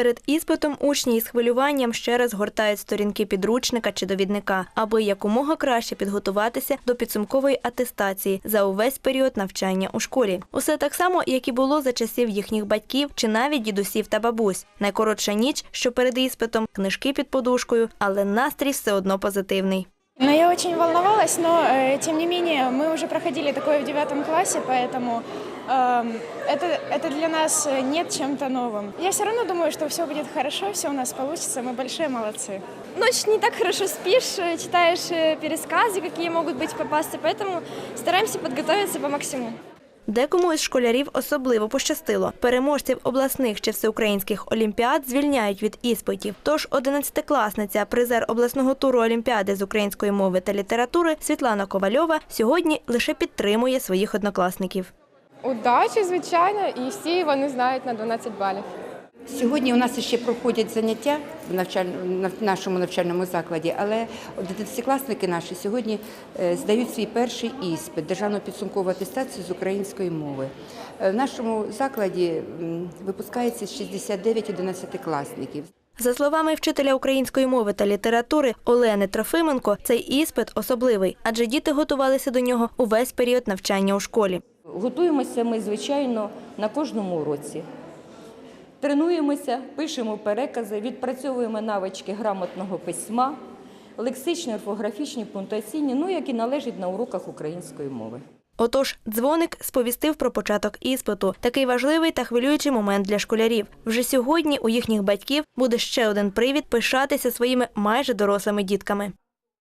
Перед іспитом учні із хвилюванням ще раз гортають сторінки підручника чи довідника, аби якомога краще підготуватися до підсумкової атестації за увесь період навчання у школі. Усе так само, як і було за часів їхніх батьків чи навіть дідусів та бабусь. Найкоротша ніч, що перед іспитом, книжки під подушкою, але настрій все одно позитивний. Ну, я очень волновалась, но э, тем не менее мы уже проходили такое в девятом классе, поэтому эм, это, это для нас э, нет чем-то новым. Я все равно думаю, что все будет хорошо, все у нас получится, мы большие молодцы. Ночь не так хорошо спишь, э, читаешь э, пересказы, какие могут быть попасться, поэтому стараемся подготовиться по максимуму. Декому із школярів особливо пощастило. Переможців обласних чи всеукраїнських олімпіад звільняють від іспитів. Тож одинадцятикласниця, призер обласного туру олімпіади з української мови та літератури Світлана Ковальова сьогодні лише підтримує своїх однокласників. Удачі, звичайно, і всі вони знають на 12 балів. Сьогодні у нас ще проходять заняття в навчаль... в нашому навчальному закладі, але одинадцятикласники наші сьогодні е, здають свій перший іспит державну підсумкову атестацію з української мови. Е, В нашому закладі випускається 69 одинадцятикласників. За словами вчителя української мови та літератури Олени Трофименко, цей іспит особливий, адже діти готувалися до нього увесь період навчання у школі. Готуємося ми, звичайно, на кожному уроці. Тренуємося, пишемо перекази, відпрацьовуємо навички грамотного письма, лексичні, орфографічні, пунктуаційні, ну як і належить на уроках української мови. Отож, дзвоник сповістив про початок іспиту. Такий важливий та хвилюючий момент для школярів. Вже сьогодні у їхніх батьків буде ще один привід пишатися своїми майже дорослими дітками.